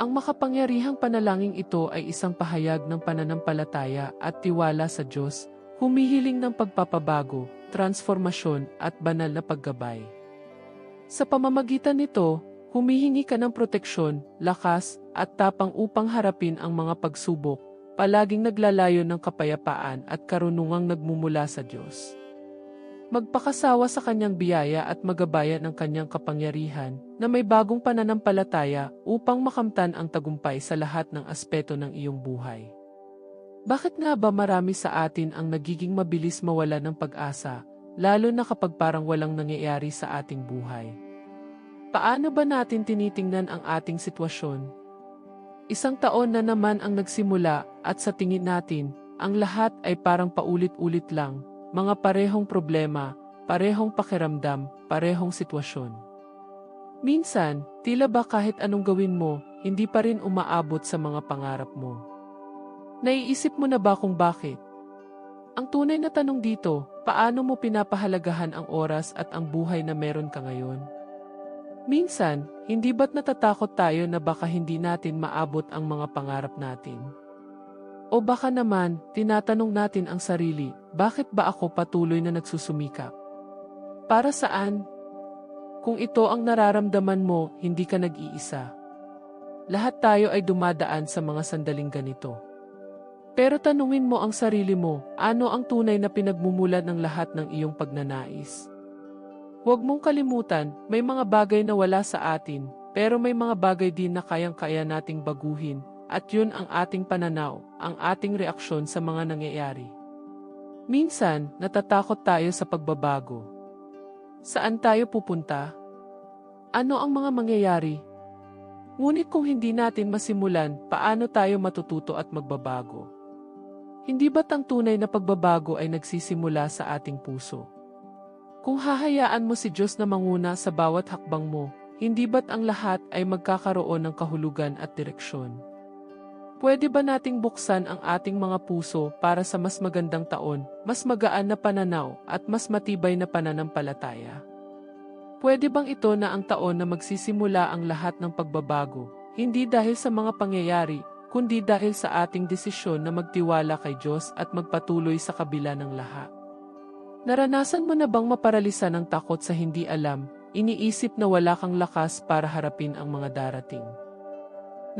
Ang makapangyarihang panalangin ito ay isang pahayag ng pananampalataya at tiwala sa Diyos, humihiling ng pagpapabago, transformasyon at banal na paggabay. Sa pamamagitan nito, humihingi ka ng proteksyon, lakas, at tapang upang harapin ang mga pagsubok, palaging naglalayo ng kapayapaan at karunungang nagmumula sa Diyos. Magpakasawa sa kanyang biyaya at magabayan ng kanyang kapangyarihan na may bagong pananampalataya upang makamtan ang tagumpay sa lahat ng aspeto ng iyong buhay. Bakit nga ba marami sa atin ang nagiging mabilis mawala ng pag-asa, lalo na kapag parang walang nangyayari sa ating buhay? Paano ba natin tinitingnan ang ating sitwasyon? Isang taon na naman ang nagsimula at sa tingin natin, ang lahat ay parang paulit-ulit lang, mga parehong problema, parehong pakiramdam, parehong sitwasyon. Minsan, tila ba kahit anong gawin mo, hindi pa rin umaabot sa mga pangarap mo. Naiisip mo na ba kung bakit? Ang tunay na tanong dito, paano mo pinapahalagahan ang oras at ang buhay na meron ka ngayon? Minsan, hindi ba't natatakot tayo na baka hindi natin maabot ang mga pangarap natin? O baka naman, tinatanong natin ang sarili, bakit ba ako patuloy na nagsusumikap? Para saan? Kung ito ang nararamdaman mo, hindi ka nag-iisa. Lahat tayo ay dumadaan sa mga sandaling ganito. Pero tanungin mo ang sarili mo, ano ang tunay na pinagmumulan ng lahat ng iyong pagnanais? Huwag mong kalimutan, may mga bagay na wala sa atin, pero may mga bagay din na kayang-kaya nating baguhin, at yun ang ating pananaw, ang ating reaksyon sa mga nangyayari. Minsan, natatakot tayo sa pagbabago. Saan tayo pupunta? Ano ang mga mangyayari? Ngunit kung hindi natin masimulan, paano tayo matututo at magbabago? Hindi ba't ang tunay na pagbabago ay nagsisimula sa ating puso? Kung hahayaan mo si Diyos na manguna sa bawat hakbang mo, hindi ba't ang lahat ay magkakaroon ng kahulugan at direksyon? Pwede ba nating buksan ang ating mga puso para sa mas magandang taon, mas magaan na pananaw, at mas matibay na pananampalataya? Pwede bang ito na ang taon na magsisimula ang lahat ng pagbabago, hindi dahil sa mga pangyayari, kundi dahil sa ating desisyon na magtiwala kay Diyos at magpatuloy sa kabila ng lahat? Naranasan mo na bang maparalisa ng takot sa hindi alam, iniisip na wala kang lakas para harapin ang mga darating?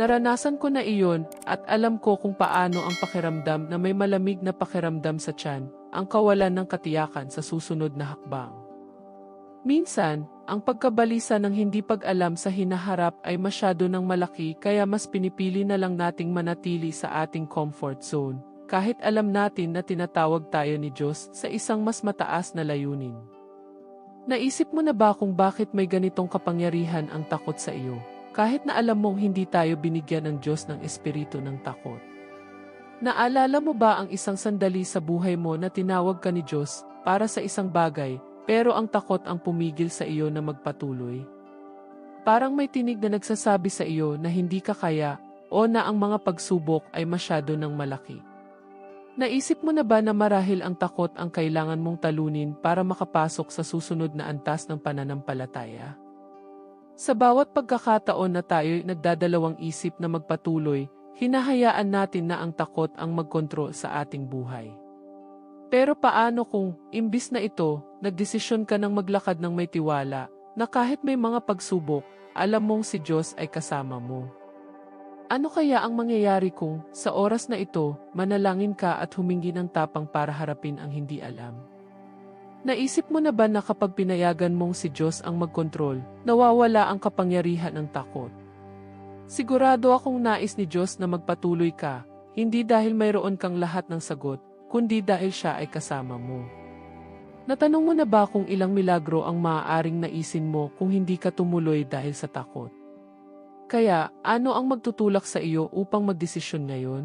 Naranasan ko na iyon at alam ko kung paano ang pakiramdam na may malamig na pakiramdam sa tiyan, ang kawalan ng katiyakan sa susunod na hakbang. Minsan, ang pagkabalisa ng hindi pag-alam sa hinaharap ay masyado ng malaki kaya mas pinipili na lang nating manatili sa ating comfort zone, kahit alam natin na tinatawag tayo ni Diyos sa isang mas mataas na layunin. Naisip mo na ba kung bakit may ganitong kapangyarihan ang takot sa iyo? Kahit na alam mong hindi tayo binigyan ng Diyos ng espiritu ng takot. Naalala mo ba ang isang sandali sa buhay mo na tinawag ka ni Diyos para sa isang bagay, pero ang takot ang pumigil sa iyo na magpatuloy? Parang may tinig na nagsasabi sa iyo na hindi ka kaya o na ang mga pagsubok ay masyado ng malaki. Naisip mo na ba na marahil ang takot ang kailangan mong talunin para makapasok sa susunod na antas ng pananampalataya? Sa bawat pagkakataon na tayo'y nagdadalawang isip na magpatuloy, hinahayaan natin na ang takot ang magkontrol sa ating buhay. Pero paano kung, imbis na ito, nagdesisyon ka ng maglakad ng may tiwala, na kahit may mga pagsubok, alam mong si Diyos ay kasama mo? Ano kaya ang mangyayari kung, sa oras na ito, manalangin ka at humingi ng tapang para harapin ang hindi alam? Naisip mo na ba na kapag pinayagan mong si Diyos ang magkontrol, nawawala ang kapangyarihan ng takot? Sigurado akong nais ni Diyos na magpatuloy ka, hindi dahil mayroon kang lahat ng sagot, kundi dahil siya ay kasama mo. Natanong mo na ba kung ilang milagro ang maaaring naisin mo kung hindi ka tumuloy dahil sa takot? Kaya, ano ang magtutulak sa iyo upang magdesisyon ngayon?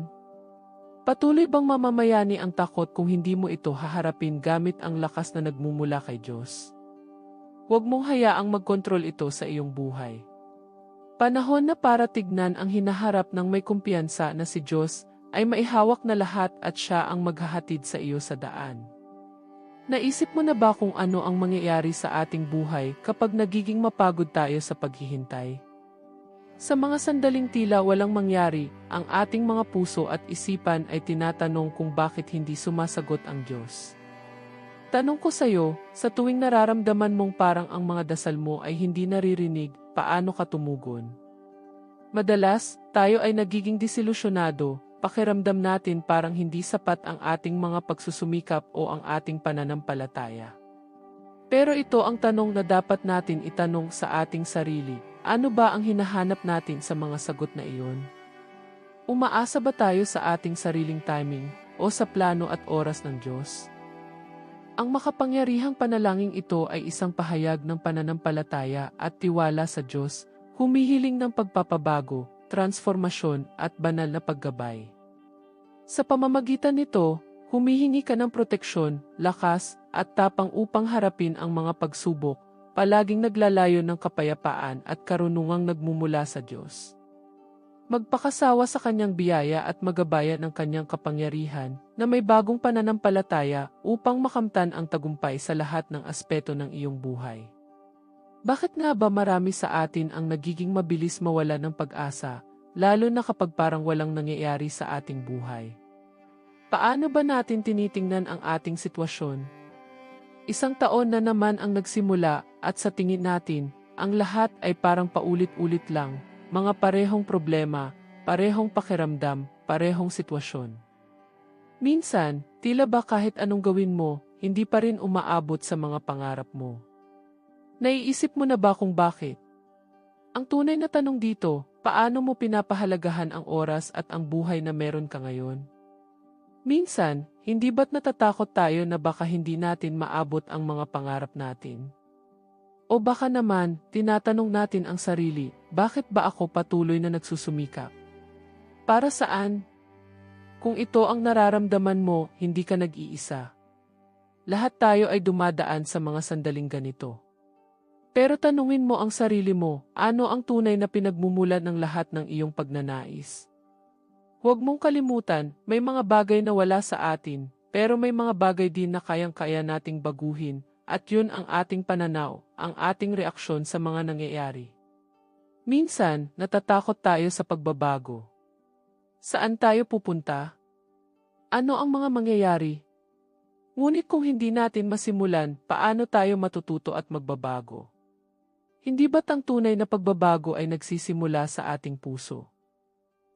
Patuloy bang mamamayani ang takot kung hindi mo ito haharapin gamit ang lakas na nagmumula kay Diyos? Huwag mong hayaang magkontrol ito sa iyong buhay. Panahon na para tignan ang hinaharap ng may kumpiyansa na si Diyos ay maihawak na lahat at siya ang maghahatid sa iyo sa daan. Naisip mo na ba kung ano ang mangyayari sa ating buhay kapag nagiging mapagod tayo sa paghihintay? Sa mga sandaling tila walang mangyari, ang ating mga puso at isipan ay tinatanong kung bakit hindi sumasagot ang Diyos. Tanong ko sa iyo, sa tuwing nararamdaman mong parang ang mga dasal mo ay hindi naririnig, paano ka tumugon? Madalas, tayo ay nagiging desilusyonado, pakiramdam natin parang hindi sapat ang ating mga pagsusumikap o ang ating pananampalataya. Pero ito ang tanong na dapat natin itanong sa ating sarili, ano ba ang hinahanap natin sa mga sagot na iyon? Umaasa ba tayo sa ating sariling timing o sa plano at oras ng Diyos? Ang makapangyarihang panalangin ito ay isang pahayag ng pananampalataya at tiwala sa Diyos, humihiling ng pagpapabago, transformasyon at banal na paggabay. Sa pamamagitan nito, humihingi ka ng proteksyon, lakas, at tapang upang harapin ang mga pagsubok, palaging naglalayo ng kapayapaan at karunungang nagmumula sa Diyos. Magpakasawa sa kanyang biyaya at magabayan ng kanyang kapangyarihan na may bagong pananampalataya upang makamtan ang tagumpay sa lahat ng aspeto ng iyong buhay. Bakit nga ba marami sa atin ang nagiging mabilis mawala ng pag-asa, lalo na kapag parang walang nangyayari sa ating buhay? Paano ba natin tinitingnan ang ating sitwasyon Isang taon na naman ang nagsimula at sa tingin natin, ang lahat ay parang paulit-ulit lang, mga parehong problema, parehong pakiramdam, parehong sitwasyon. Minsan, tila ba kahit anong gawin mo, hindi pa rin umaabot sa mga pangarap mo. Naiisip mo na ba kung bakit? Ang tunay na tanong dito, paano mo pinapahalagahan ang oras at ang buhay na meron ka ngayon? Minsan, hindi ba't natatakot tayo na baka hindi natin maabot ang mga pangarap natin? O baka naman, tinatanong natin ang sarili, bakit ba ako patuloy na nagsusumikap? Para saan? Kung ito ang nararamdaman mo, hindi ka nag-iisa. Lahat tayo ay dumadaan sa mga sandaling ganito. Pero tanungin mo ang sarili mo, ano ang tunay na pinagmumulan ng lahat ng iyong pagnanais? Huwag mong kalimutan, may mga bagay na wala sa atin, pero may mga bagay din na kayang-kaya nating baguhin, at yun ang ating pananaw, ang ating reaksyon sa mga nangyayari. Minsan, natatakot tayo sa pagbabago. Saan tayo pupunta? Ano ang mga mangyayari? Ngunit kung hindi natin masimulan, paano tayo matututo at magbabago? Hindi ba't ang tunay na pagbabago ay nagsisimula sa ating puso?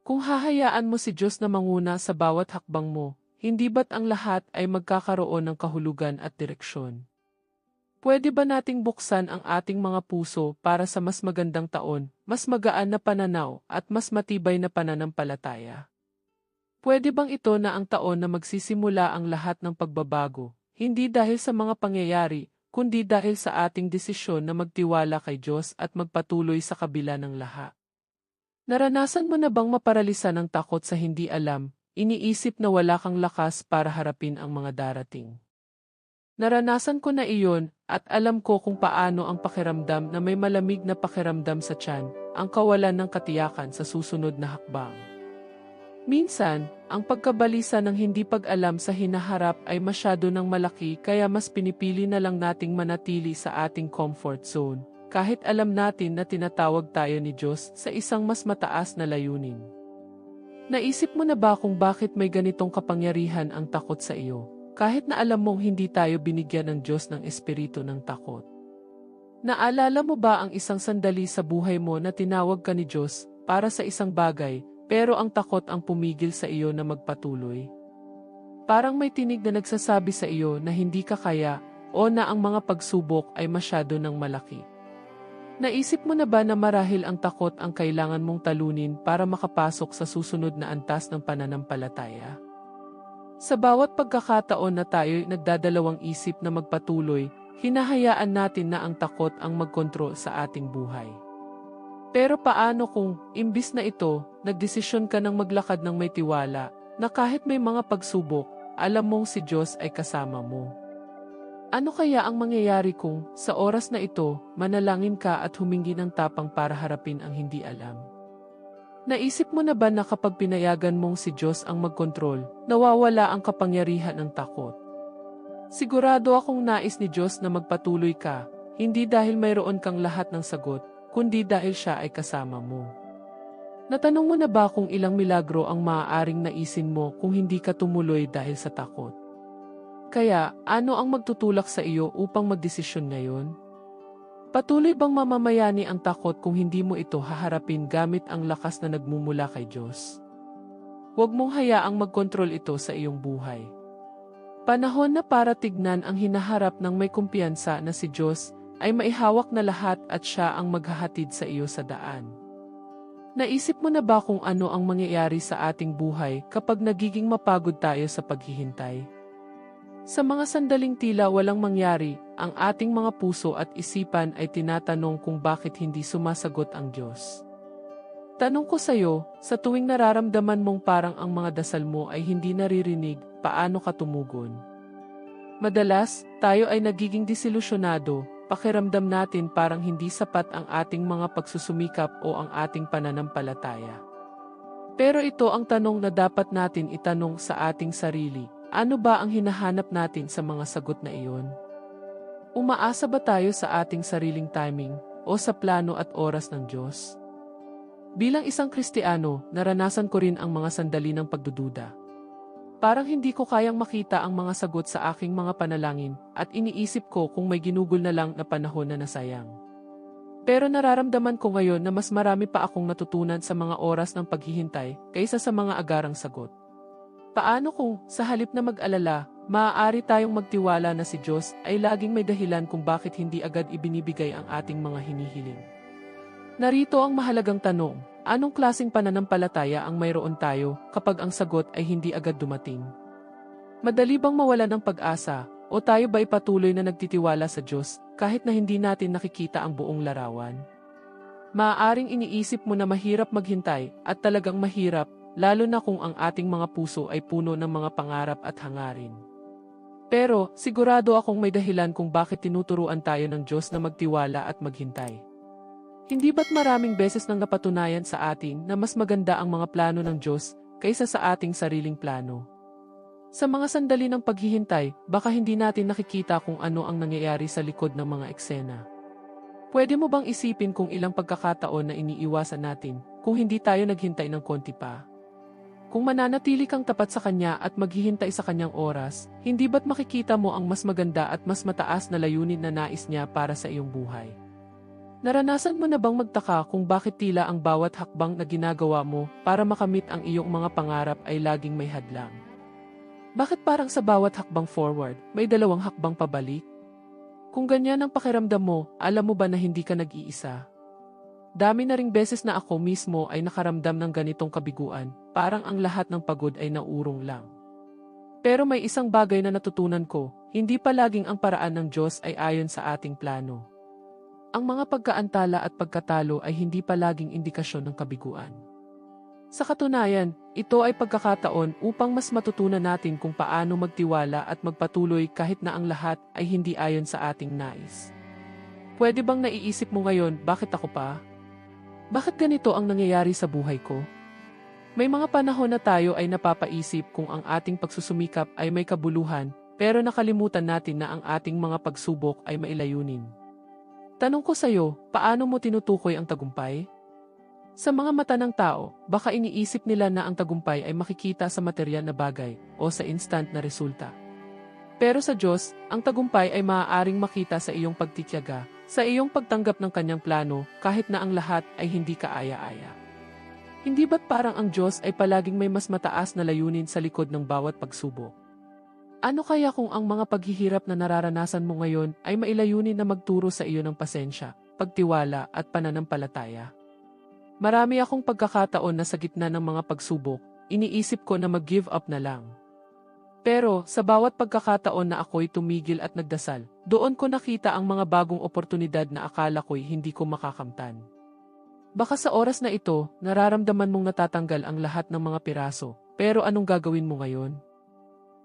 Kung hahayaan mo si Diyos na manguna sa bawat hakbang mo, hindi ba't ang lahat ay magkakaroon ng kahulugan at direksyon? Pwede ba nating buksan ang ating mga puso para sa mas magandang taon, mas magaan na pananaw at mas matibay na pananampalataya? Pwede bang ito na ang taon na magsisimula ang lahat ng pagbabago, hindi dahil sa mga pangyayari, kundi dahil sa ating desisyon na magtiwala kay Diyos at magpatuloy sa kabila ng lahat? Naranasan mo na bang maparalisa ng takot sa hindi alam, iniisip na wala kang lakas para harapin ang mga darating? Naranasan ko na iyon, at alam ko kung paano ang pakiramdam na may malamig na pakiramdam sa tiyan, ang kawalan ng katiyakan sa susunod na hakbang. Minsan, ang pagkabalisa ng hindi pag-alam sa hinaharap ay masyado ng malaki kaya mas pinipili na lang nating manatili sa ating comfort zone kahit alam natin na tinatawag tayo ni Diyos sa isang mas mataas na layunin. Naisip mo na ba kung bakit may ganitong kapangyarihan ang takot sa iyo, kahit na alam mong hindi tayo binigyan ng Diyos ng espiritu ng takot? Naalala mo ba ang isang sandali sa buhay mo na tinawag ka ni Diyos para sa isang bagay, pero ang takot ang pumigil sa iyo na magpatuloy? Parang may tinig na nagsasabi sa iyo na hindi ka kaya o na ang mga pagsubok ay masyado ng malaki. Naisip mo na ba na marahil ang takot ang kailangan mong talunin para makapasok sa susunod na antas ng pananampalataya? Sa bawat pagkakataon na tayo'y nagdadalawang isip na magpatuloy, hinahayaan natin na ang takot ang magkontrol sa ating buhay. Pero paano kung, imbis na ito, nagdesisyon ka ng maglakad ng may tiwala, na kahit may mga pagsubok, alam mong si Diyos ay kasama mo? Ano kaya ang mangyayari kung, sa oras na ito, manalangin ka at humingi ng tapang para harapin ang hindi alam? Naisip mo na ba na kapag pinayagan mong si Diyos ang magkontrol, nawawala ang kapangyarihan ng takot? Sigurado akong nais ni Diyos na magpatuloy ka, hindi dahil mayroon kang lahat ng sagot, kundi dahil siya ay kasama mo. Natanong mo na ba kung ilang milagro ang maaaring naisin mo kung hindi ka tumuloy dahil sa takot? Kaya, ano ang magtutulak sa iyo upang magdesisyon ngayon? Patuloy bang mamamayani ang takot kung hindi mo ito haharapin gamit ang lakas na nagmumula kay Diyos? Huwag mong hayaang magkontrol ito sa iyong buhay. Panahon na para tignan ang hinaharap ng may kumpiyansa na si Diyos ay maihawak na lahat at siya ang maghahatid sa iyo sa daan. Naisip mo na ba kung ano ang mangyayari sa ating buhay kapag nagiging mapagod tayo sa paghihintay? Sa mga sandaling tila walang mangyari, ang ating mga puso at isipan ay tinatanong kung bakit hindi sumasagot ang Diyos. Tanong ko sa iyo, sa tuwing nararamdaman mong parang ang mga dasal mo ay hindi naririnig, paano ka tumugon? Madalas, tayo ay nagiging disilusyonado, pakiramdam natin parang hindi sapat ang ating mga pagsusumikap o ang ating pananampalataya. Pero ito ang tanong na dapat natin itanong sa ating sarili, ano ba ang hinahanap natin sa mga sagot na iyon? Umaasa ba tayo sa ating sariling timing o sa plano at oras ng Diyos? Bilang isang Kristiyano, naranasan ko rin ang mga sandali ng pagdududa. Parang hindi ko kayang makita ang mga sagot sa aking mga panalangin at iniisip ko kung may ginugol na lang na panahon na nasayang. Pero nararamdaman ko ngayon na mas marami pa akong natutunan sa mga oras ng paghihintay kaysa sa mga agarang sagot. Paano kung, sa halip na mag-alala, maaari tayong magtiwala na si Diyos ay laging may dahilan kung bakit hindi agad ibinibigay ang ating mga hinihiling? Narito ang mahalagang tanong, anong klasing pananampalataya ang mayroon tayo kapag ang sagot ay hindi agad dumating? Madali bang mawala ng pag-asa o tayo ba patuloy na nagtitiwala sa Diyos kahit na hindi natin nakikita ang buong larawan? Maaaring iniisip mo na mahirap maghintay at talagang mahirap lalo na kung ang ating mga puso ay puno ng mga pangarap at hangarin. Pero, sigurado akong may dahilan kung bakit tinuturuan tayo ng Diyos na magtiwala at maghintay. Hindi ba't maraming beses nang napatunayan sa atin na mas maganda ang mga plano ng Diyos kaysa sa ating sariling plano? Sa mga sandali ng paghihintay, baka hindi natin nakikita kung ano ang nangyayari sa likod ng mga eksena. Pwede mo bang isipin kung ilang pagkakataon na iniiwasan natin kung hindi tayo naghintay ng konti pa? Kung mananatili kang tapat sa Kanya at maghihintay sa Kanyang oras, hindi ba't makikita mo ang mas maganda at mas mataas na layunin na nais niya para sa iyong buhay? Naranasan mo na bang magtaka kung bakit tila ang bawat hakbang na ginagawa mo para makamit ang iyong mga pangarap ay laging may hadlang? Bakit parang sa bawat hakbang forward, may dalawang hakbang pabalik? Kung ganyan ang pakiramdam mo, alam mo ba na hindi ka nag-iisa? Dami na ring beses na ako mismo ay nakaramdam ng ganitong kabiguan, parang ang lahat ng pagod ay naurong lang. Pero may isang bagay na natutunan ko, hindi palaging ang paraan ng Diyos ay ayon sa ating plano. Ang mga pagkaantala at pagkatalo ay hindi palaging indikasyon ng kabiguan. Sa katunayan, ito ay pagkakataon upang mas matutunan natin kung paano magtiwala at magpatuloy kahit na ang lahat ay hindi ayon sa ating nais. Pwede bang naiisip mo ngayon bakit ako pa? Bakit ganito ang nangyayari sa buhay ko? May mga panahon na tayo ay napapaisip kung ang ating pagsusumikap ay may kabuluhan pero nakalimutan natin na ang ating mga pagsubok ay mailayunin. Tanong ko sa'yo, paano mo tinutukoy ang tagumpay? Sa mga mata ng tao, baka iniisip nila na ang tagumpay ay makikita sa material na bagay o sa instant na resulta. Pero sa Diyos, ang tagumpay ay maaaring makita sa iyong pagtityaga, sa iyong pagtanggap ng kanyang plano kahit na ang lahat ay hindi kaaya-aya. Hindi ba't parang ang Diyos ay palaging may mas mataas na layunin sa likod ng bawat pagsubok? Ano kaya kung ang mga paghihirap na nararanasan mo ngayon ay mailayunin na magturo sa iyo ng pasensya, pagtiwala at pananampalataya? Marami akong pagkakataon na sa gitna ng mga pagsubok, iniisip ko na mag-give up na lang. Pero sa bawat pagkakataon na ako'y tumigil at nagdasal, doon ko nakita ang mga bagong oportunidad na akala ko'y hindi ko makakamtan. Baka sa oras na ito, nararamdaman mong natatanggal ang lahat ng mga piraso, pero anong gagawin mo ngayon?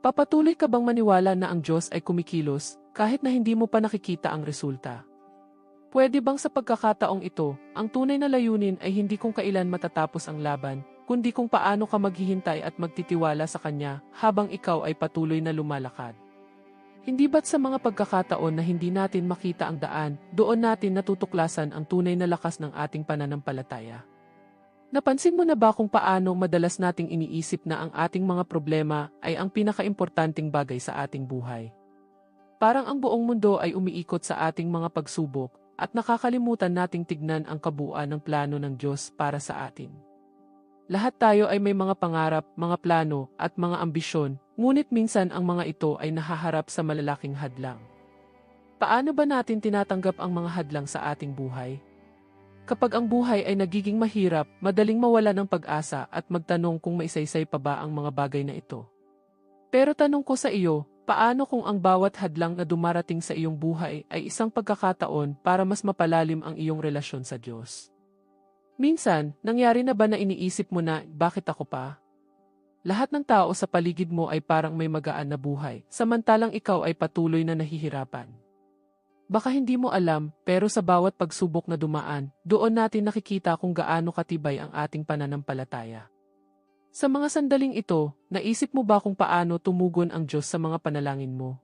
Papatuloy ka bang maniwala na ang Diyos ay kumikilos kahit na hindi mo pa nakikita ang resulta? Pwede bang sa pagkakataong ito, ang tunay na layunin ay hindi kung kailan matatapos ang laban, kundi kung paano ka maghihintay at magtitiwala sa Kanya habang ikaw ay patuloy na lumalakad? Hindi ba't sa mga pagkakataon na hindi natin makita ang daan, doon natin natutuklasan ang tunay na lakas ng ating pananampalataya? Napansin mo na ba kung paano madalas nating iniisip na ang ating mga problema ay ang pinakaimportanting bagay sa ating buhay? Parang ang buong mundo ay umiikot sa ating mga pagsubok at nakakalimutan nating tignan ang kabuuan ng plano ng Diyos para sa atin. Lahat tayo ay may mga pangarap, mga plano, at mga ambisyon, ngunit minsan ang mga ito ay nahaharap sa malalaking hadlang. Paano ba natin tinatanggap ang mga hadlang sa ating buhay? Kapag ang buhay ay nagiging mahirap, madaling mawala ng pag-asa at magtanong kung maisaysay pa ba ang mga bagay na ito. Pero tanong ko sa iyo, paano kung ang bawat hadlang na dumarating sa iyong buhay ay isang pagkakataon para mas mapalalim ang iyong relasyon sa Diyos? Minsan, nangyari na ba na iniisip mo na, bakit ako pa? Lahat ng tao sa paligid mo ay parang may magaan na buhay, samantalang ikaw ay patuloy na nahihirapan. Baka hindi mo alam, pero sa bawat pagsubok na dumaan, doon natin nakikita kung gaano katibay ang ating pananampalataya. Sa mga sandaling ito, naisip mo ba kung paano tumugon ang Diyos sa mga panalangin mo?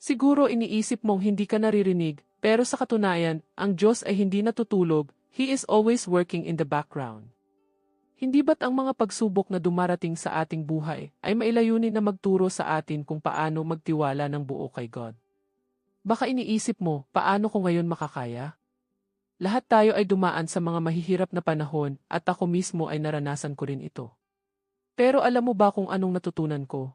Siguro iniisip mong hindi ka naririnig, pero sa katunayan, ang Diyos ay hindi natutulog, He is always working in the background. Hindi ba't ang mga pagsubok na dumarating sa ating buhay ay mailayunin na magturo sa atin kung paano magtiwala ng buo kay God? Baka iniisip mo, paano ko ngayon makakaya? Lahat tayo ay dumaan sa mga mahihirap na panahon at ako mismo ay naranasan ko rin ito. Pero alam mo ba kung anong natutunan ko?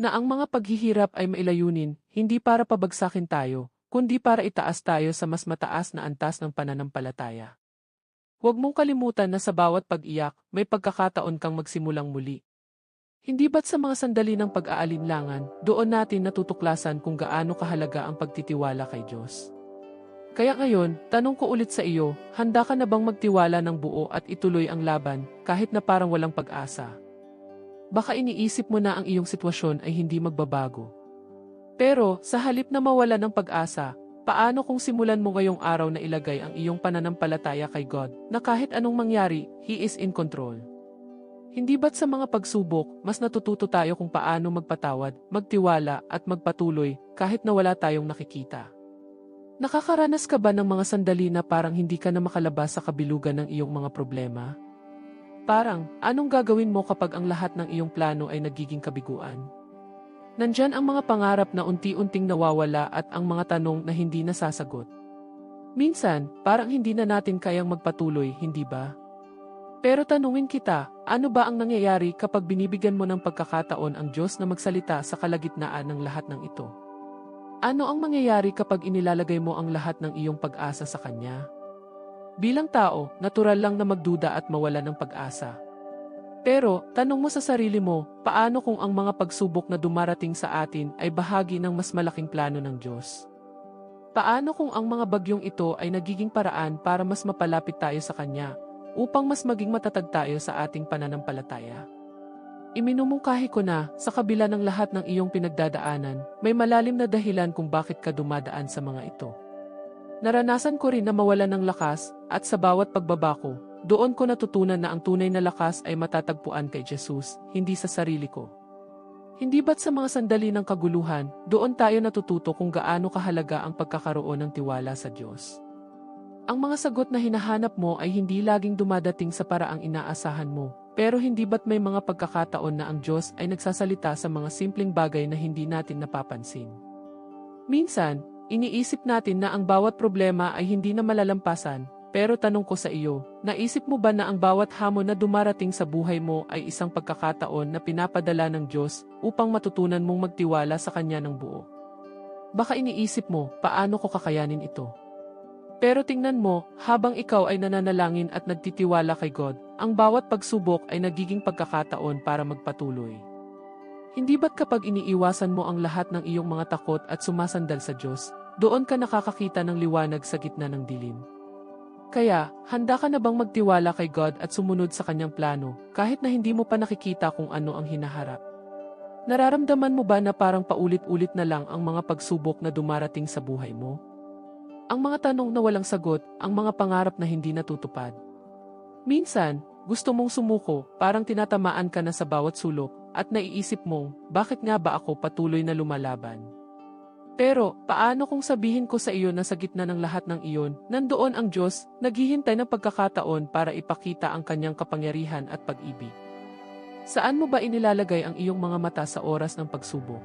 Na ang mga paghihirap ay mailayunin, hindi para pabagsakin tayo, kundi para itaas tayo sa mas mataas na antas ng pananampalataya. Huwag mong kalimutan na sa bawat pag-iyak, may pagkakataon kang magsimulang muli. Hindi ba't sa mga sandali ng pag-aalinlangan, doon natin natutuklasan kung gaano kahalaga ang pagtitiwala kay Diyos? Kaya ngayon, tanong ko ulit sa iyo, handa ka na bang magtiwala ng buo at ituloy ang laban, kahit na parang walang pag-asa? Baka iniisip mo na ang iyong sitwasyon ay hindi magbabago. Pero, sa halip na mawala ng pag-asa, paano kung simulan mo ngayong araw na ilagay ang iyong pananampalataya kay God, na kahit anong mangyari, He is in control? Hindi ba't sa mga pagsubok, mas natututo tayo kung paano magpatawad, magtiwala at magpatuloy kahit na wala tayong nakikita? Nakakaranas ka ba ng mga sandali na parang hindi ka na makalabas sa kabilugan ng iyong mga problema? Parang, anong gagawin mo kapag ang lahat ng iyong plano ay nagiging kabiguan? Nandyan ang mga pangarap na unti-unting nawawala at ang mga tanong na hindi nasasagot. Minsan, parang hindi na natin kayang magpatuloy, hindi ba? Pero tanungin kita, ano ba ang nangyayari kapag binibigyan mo ng pagkakataon ang Diyos na magsalita sa kalagitnaan ng lahat ng ito? Ano ang mangyayari kapag inilalagay mo ang lahat ng iyong pag-asa sa Kanya? Bilang tao, natural lang na magduda at mawala ng pag-asa. Pero, tanong mo sa sarili mo, paano kung ang mga pagsubok na dumarating sa atin ay bahagi ng mas malaking plano ng Diyos? Paano kung ang mga bagyong ito ay nagiging paraan para mas mapalapit tayo sa Kanya upang mas maging matatag tayo sa ating pananampalataya. Iminumungkahi ko na, sa kabila ng lahat ng iyong pinagdadaanan, may malalim na dahilan kung bakit ka dumadaan sa mga ito. Naranasan ko rin na mawala ng lakas, at sa bawat pagbabako, doon ko natutunan na ang tunay na lakas ay matatagpuan kay Jesus, hindi sa sarili ko. Hindi ba't sa mga sandali ng kaguluhan, doon tayo natututo kung gaano kahalaga ang pagkakaroon ng tiwala sa Diyos? Ang mga sagot na hinahanap mo ay hindi laging dumadating sa paraang inaasahan mo, pero hindi ba't may mga pagkakataon na ang Diyos ay nagsasalita sa mga simpleng bagay na hindi natin napapansin? Minsan, iniisip natin na ang bawat problema ay hindi na malalampasan, pero tanong ko sa iyo, naisip mo ba na ang bawat hamon na dumarating sa buhay mo ay isang pagkakataon na pinapadala ng Diyos upang matutunan mong magtiwala sa Kanya ng buo? Baka iniisip mo, paano ko kakayanin ito? Pero tingnan mo, habang ikaw ay nananalangin at nagtitiwala kay God, ang bawat pagsubok ay nagiging pagkakataon para magpatuloy. Hindi ba't kapag iniiwasan mo ang lahat ng iyong mga takot at sumasandal sa Diyos, doon ka nakakakita ng liwanag sa gitna ng dilim? Kaya, handa ka na bang magtiwala kay God at sumunod sa kanyang plano, kahit na hindi mo pa nakikita kung ano ang hinaharap? Nararamdaman mo ba na parang paulit-ulit na lang ang mga pagsubok na dumarating sa buhay mo? Ang mga tanong na walang sagot, ang mga pangarap na hindi natutupad. Minsan, gusto mong sumuko, parang tinatamaan ka na sa bawat sulok, at naiisip mong, bakit nga ba ako patuloy na lumalaban? Pero, paano kung sabihin ko sa iyo na sa gitna ng lahat ng iyon, nandoon ang Diyos, naghihintay ng pagkakataon para ipakita ang kanyang kapangyarihan at pag-ibig? Saan mo ba inilalagay ang iyong mga mata sa oras ng pagsubok?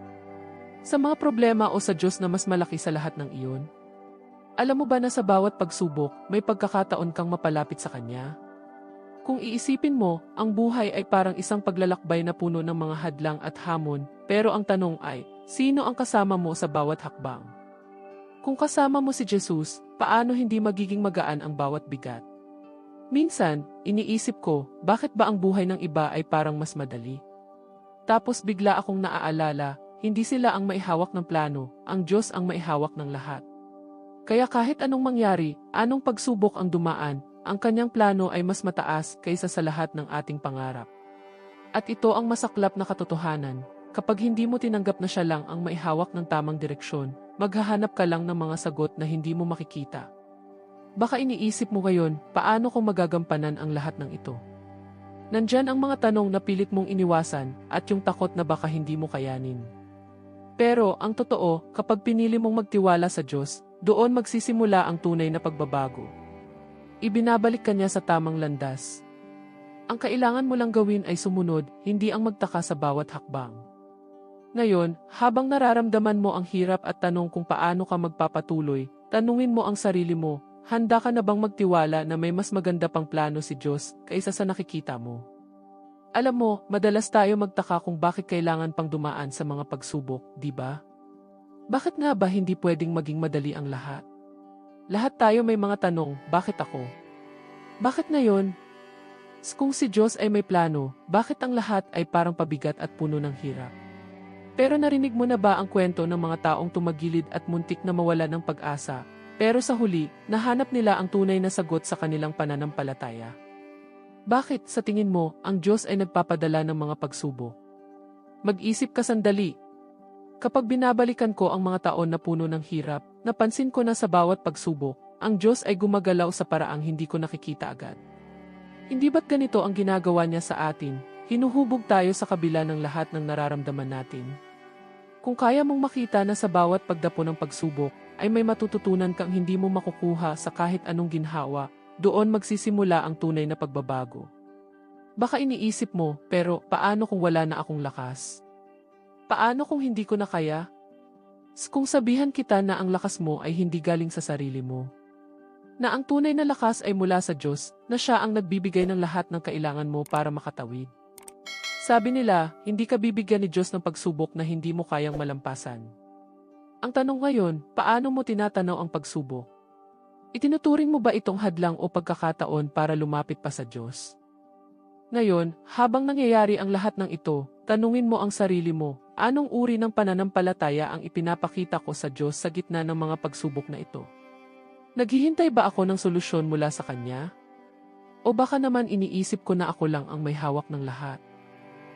Sa mga problema o sa Diyos na mas malaki sa lahat ng iyon? Alam mo ba na sa bawat pagsubok, may pagkakataon kang mapalapit sa Kanya? Kung iisipin mo, ang buhay ay parang isang paglalakbay na puno ng mga hadlang at hamon, pero ang tanong ay, sino ang kasama mo sa bawat hakbang? Kung kasama mo si Jesus, paano hindi magiging magaan ang bawat bigat? Minsan, iniisip ko, bakit ba ang buhay ng iba ay parang mas madali? Tapos bigla akong naaalala, hindi sila ang maihawak ng plano, ang Diyos ang maihawak ng lahat. Kaya kahit anong mangyari, anong pagsubok ang dumaan, ang kanyang plano ay mas mataas kaysa sa lahat ng ating pangarap. At ito ang masaklap na katotohanan, kapag hindi mo tinanggap na siya lang ang maihawak ng tamang direksyon, maghahanap ka lang ng mga sagot na hindi mo makikita. Baka iniisip mo ngayon, paano kung magagampanan ang lahat ng ito? Nandyan ang mga tanong na pilit mong iniwasan at yung takot na baka hindi mo kayanin. Pero ang totoo, kapag pinili mong magtiwala sa Diyos, doon magsisimula ang tunay na pagbabago. Ibinabalik ka niya sa tamang landas. Ang kailangan mo lang gawin ay sumunod, hindi ang magtaka sa bawat hakbang. Ngayon, habang nararamdaman mo ang hirap at tanong kung paano ka magpapatuloy, tanungin mo ang sarili mo, handa ka na bang magtiwala na may mas maganda pang plano si Diyos kaysa sa nakikita mo? Alam mo, madalas tayo magtaka kung bakit kailangan pang dumaan sa mga pagsubok, di ba? Bakit nga ba hindi pwedeng maging madali ang lahat? Lahat tayo may mga tanong, bakit ako? Bakit ngayon? Kung si Diyos ay may plano, bakit ang lahat ay parang pabigat at puno ng hirap? Pero narinig mo na ba ang kwento ng mga taong tumagilid at muntik na mawala ng pag-asa, pero sa huli, nahanap nila ang tunay na sagot sa kanilang pananampalataya? Bakit, sa tingin mo, ang Diyos ay nagpapadala ng mga pagsubo? Mag-isip ka sandali, Kapag binabalikan ko ang mga taon na puno ng hirap, napansin ko na sa bawat pagsubok, ang Diyos ay gumagalaw sa paraang hindi ko nakikita agad. Hindi ba't ganito ang ginagawa niya sa atin? Hinuhubog tayo sa kabila ng lahat ng nararamdaman natin. Kung kaya mong makita na sa bawat pagdapo ng pagsubok, ay may matututunan kang hindi mo makukuha sa kahit anong ginhawa, doon magsisimula ang tunay na pagbabago. Baka iniisip mo, pero paano kung wala na akong lakas? Paano kung hindi ko na kaya? Kung sabihan kita na ang lakas mo ay hindi galing sa sarili mo. Na ang tunay na lakas ay mula sa Diyos, na siya ang nagbibigay ng lahat ng kailangan mo para makatawid. Sabi nila, hindi ka bibigyan ni Diyos ng pagsubok na hindi mo kayang malampasan. Ang tanong ngayon, paano mo tinatanaw ang pagsubok? Itinuturing mo ba itong hadlang o pagkakataon para lumapit pa sa Diyos? Ngayon, habang nangyayari ang lahat ng ito, tanungin mo ang sarili mo, Anong uri ng pananampalataya ang ipinapakita ko sa Diyos sa gitna ng mga pagsubok na ito? Naghihintay ba ako ng solusyon mula sa Kanya? O baka naman iniisip ko na ako lang ang may hawak ng lahat?